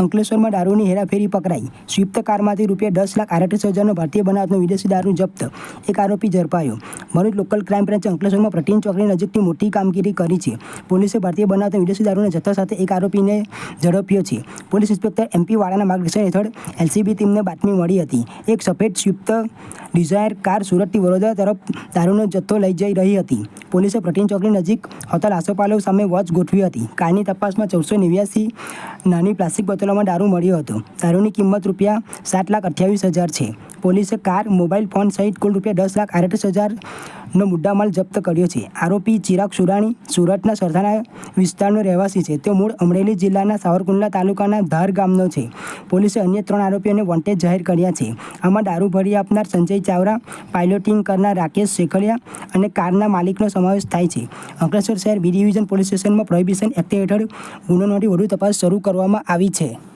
અંકલેશ્વરમાં દારૂની હેરાફેરી પકડાઈ. સ્વિફ્ટ કારમાંથી રૂપિયા દસ લાખ આડત્રીસ હજારનો ભારતીય બનાવટનો વિદેશી દારૂ જપ્ત. એક આરોપી ઝડપાયો. ભરૂચ લોકલ ક્રાઇમ બ્રાન્ચે અંકલેશ્વરમાં પ્રટીન ચોકડી નજીકની મોટી કામગીરી કરી છે. પોલીસે ભારતીય બનાવટના વિદેશી દારૂના જથ્થા સાથે એક આરોપીને ઝડપ્યો છે. પોલીસ ઇન્સ્પેક્ટર એમપી વાળાના માર્ગદર્શન હેઠળ એલસીબી ટીમને બાતમી મળી હતી. એક સફેદ સ્વિફ્ટ ડિઝાયર કાર સુરતથી વડોદરા તરફ દારૂનો જથ્થો લઈ જઈ રહી હતી. પોલીસે પ્રટીન ચોકડી નજીક હોટલ આસોપાલવ સામે વોચ ગોઠવી હતી. કારની તપાસમાં ચૌદસો નેવ્યાસી નાની પ્લાસ્ટિક બોટલોમાં દારૂ મળ્યો હતો. દારૂની કિંમત રૂપિયા સાત લાખ અઠ્યાવીસ હજાર છે. પોલીસે કાર, મોબાઈલ, ફોન સહિત કુલ રૂપિયા દસ લાખ આડત્રીસ હજારનો મુદ્દામાલ જપ્ત કર્યો છે. આરોપી ચિરાગ સુરાણી સુરતના સરથાના વિસ્તારનો રહેવાસી છે. તે મૂળ અમરેલી જિલ્લાના સાવરકુંડલા તાલુકાના ધાર ગામનો છે. પોલીસે અન્ય ત્રણ આરોપીઓને વોન્ટેજ જાહેર કર્યા છે. આમાં દારૂ ભરી આપનાર સંજય ચાવડા, પાયલોટિંગ કરનાર રાકેશ શેખલિયા અને કારના માલિકનો સમાવેશ થાય છે. અંકલેશ્વર શહેર બી ડિવિઝન પોલીસ સ્ટેશનમાં પ્રોહિબિશન એક્ટ હેઠળ ગુનો નોંધી વધુ તપાસ શરૂ કરવામાં આવી છે.